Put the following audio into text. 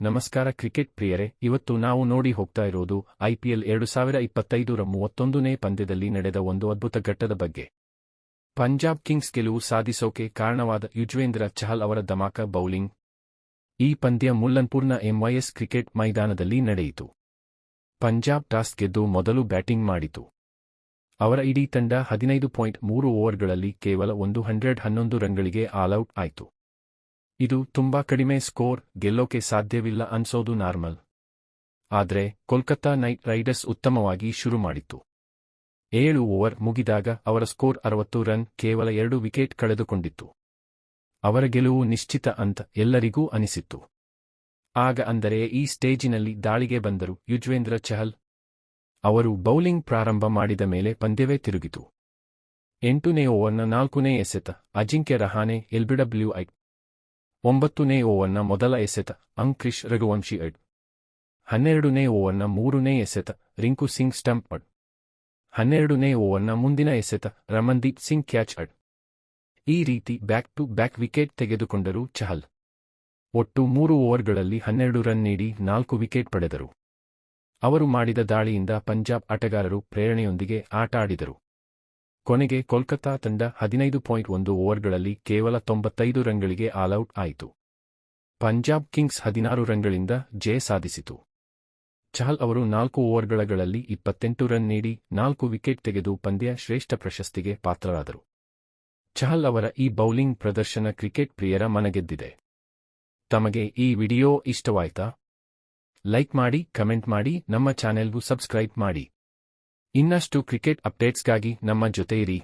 ನಮಸ್ಕಾರ ಕ್ರಿಕೆಟ್ ಪ್ರಿಯರೇ, ಇವತ್ತು ನಾವು ನೋಡಿ ಹೋಗ್ತಾ ಇರೋದು ಐಪಿಎಲ್ ಎರಡು ಸಾವಿರ ಇಪ್ಪತ್ತೈದರ ಮೂವತ್ತೊಂದನೇ ಪಂದ್ಯದಲ್ಲಿ ನಡೆದ ಒಂದು ಅದ್ಭುತ ಘಟ್ಟದ ಬಗ್ಗೆ. ಪಂಜಾಬ್ ಕಿಂಗ್ಸ್ ಗೆಲುವು ಸಾಧಿಸೋಕೆ ಕಾರಣವಾದ ಯುಜ್ವೇಂದ್ರ ಚಹಲ್ ಅವರ ಧಮಾಕ ಬೌಲಿಂಗ್. ಈ ಪಂದ್ಯ ಮುಲ್ಲನ್ಪುರ್ನ ಎಂವೈಎಸ್ ಕ್ರಿಕೆಟ್ ಮೈದಾನದಲ್ಲಿ ನಡೆಯಿತು. ಪಂಜಾಬ್ ಟಾಸ್ ಗೆದ್ದು ಮೊದಲು ಬ್ಯಾಟಿಂಗ್ ಮಾಡಿತು. ಅವರ ಇಡೀ ತಂಡ ಹದಿನೈದು ಪಾಯಿಂಟ್ ಮೂರು ಓವರ್ಗಳಲ್ಲಿ ಕೇವಲ ಒಂದು ಹಂಡ್ರೆಡ್ ಹನ್ನೊಂದು ರನ್ಗಳಿಗೆ ಆಲ್ಔಟ್ ಆಯಿತು. ಇದು ತುಂಬಾ ಕಡಿಮೆ ಸ್ಕೋರ್ ಗೆಲ್ಲೋಕೆ ಸಾಧ್ಯವಿಲ್ಲ ಅನ್ಸೋದು ನಾರ್ಮಲ್. ಆದ್ರೆ ಕೋಲ್ಕತ್ತಾ ನೈಟ್ ರೈಡರ್ಸ್ ಉತ್ತಮವಾಗಿ ಶುರು ಮಾಡಿತ್ತು. ಏಳು ಓವರ್ ಮುಗಿದಾಗ ಅವರ ಸ್ಕೋರ್ ಅರವತ್ತು ರನ್ ಕೇವಲ ಎರಡು ವಿಕೆಟ್ ಕಳೆದುಕೊಂಡಿತ್ತು. ಅವರ ಗೆಲುವು ನಿಶ್ಚಿತ ಅಂತ ಎಲ್ಲರಿಗೂ ಅನಿಸಿತ್ತು. ಆಗ ಅಂದರೆ ಈ ಸ್ಟೇಜಿನಲ್ಲಿ ದಾಳಿಗೆ ಬಂದರು ಯುಜ್ವೇಂದ್ರ ಚಹಲ್. ಅವರು ಬೌಲಿಂಗ್ ಪ್ರಾರಂಭ ಮಾಡಿದ ಮೇಲೆ ಪಂದ್ಯವೇ ತಿರುಗಿತು. ಎಂಟನೇ ಓವರ್ನ ನಾಲ್ಕನೇ ಎಸೆತ ಅಜಿಂಕ್ಯ ರಹಾನೆ ಎಲ್ಬಿಡಬ್ಲ್ಯೂ ಐ ಒಂಬತ್ತನೇ ಓವನ್ನ ಮೊದಲ ಎಸೆತ ಅಂಕ್ರಿಶ್ ರಘುವಂಶಿ ಅಡ್ ಹನ್ನೆರಡನೇ ಓವನ್ನ ಮೂರನೇ ಎಸೆತ, ರಿಂಕು ಸಿಂಗ್ ಸ್ಟಂಪ್ ಅಡ್ ಹನ್ನೆರಡನೇ ಓವನ್ನ ಮುಂದಿನ ಎಸೆತ, ರಮನ್ದೀಪ್ ಸಿಂಗ್ ಕ್ಯಾಚ್ ಅಡ್ ಈ ರೀತಿ ಬ್ಯಾಕ್ ಟು ಬ್ಯಾಕ್ ವಿಕೆಟ್ ತೆಗೆದುಕೊಂಡರು ಚಹಲ್. ಒಟ್ಟು ಮೂರು ಓವರ್ಗಳಲ್ಲಿ ಹನ್ನೆರಡು ರನ್ ನೀಡಿ ನಾಲ್ಕು ವಿಕೆಟ್ ಪಡೆದರು. ಅವರು ಮಾಡಿದ ದಾಳಿಯಿಂದ ಪಂಜಾಬ್ ಆಟಗಾರರು ಪ್ರೇರಣೆಯೊಂದಿಗೆ ಆಟ ಆಡಿದರು ಕೊನೆಗೆ ಕೋಲ್ಕತ್ತಾ ತಂಡ ಹದಿನೈದು ಪಾಯಿಂಟ್ ಒಂದು ಓವರ್ಗಳಲ್ಲಿ ಕೇವಲ ತೊಂಬತ್ತೈದು ರನ್ಗಳಿಗೆ ಆಲ್ಔಟ್ ಆಯಿತು. ಪಂಜಾಬ್ ಕಿಂಗ್ಸ್ ಹದಿನಾರು ರನ್ಗಳಿಂದ ಜಯ ಸಾಧಿಸಿತು. ಚಹಲ್ ಅವರು ನಾಲ್ಕು ಓವರ್ಗಳಲ್ಲಿ ಇಪ್ಪತ್ತೆಂಟು ರನ್ ನೀಡಿ ನಾಲ್ಕು ವಿಕೆಟ್ ತೆಗೆದು ಪಂದ್ಯ ಶ್ರೇಷ್ಠ ಪ್ರಶಸ್ತಿಗೆ ಪಾತ್ರರಾದರು. ಚಹಲ್ ಅವರ ಈ ಬೌಲಿಂಗ್ ಪ್ರದರ್ಶನ ಕ್ರಿಕೆಟ್ ಪ್ರಿಯರ ಮನಗೆದ್ದಿದೆ. ತಮಗೆ ಈ ವಿಡಿಯೋ ಇಷ್ಟವಾಯ್ತಾ? ಲೈಕ್ ಮಾಡಿ, ಕಮೆಂಟ್ ಮಾಡಿ, ನಮ್ಮ ಚಾನೆಲ್ಗೂ ಸಬ್ಸ್ಕ್ರೈಬ್ ಮಾಡಿ. ಇನ್ನಷ್ಟು ಕ್ರಿಕೆಟ್ ಅಪ್ಡೇಟ್ಸ್ಗಾಗಿ ನಮ್ಮ ಜೊತೆ ಇರಿ.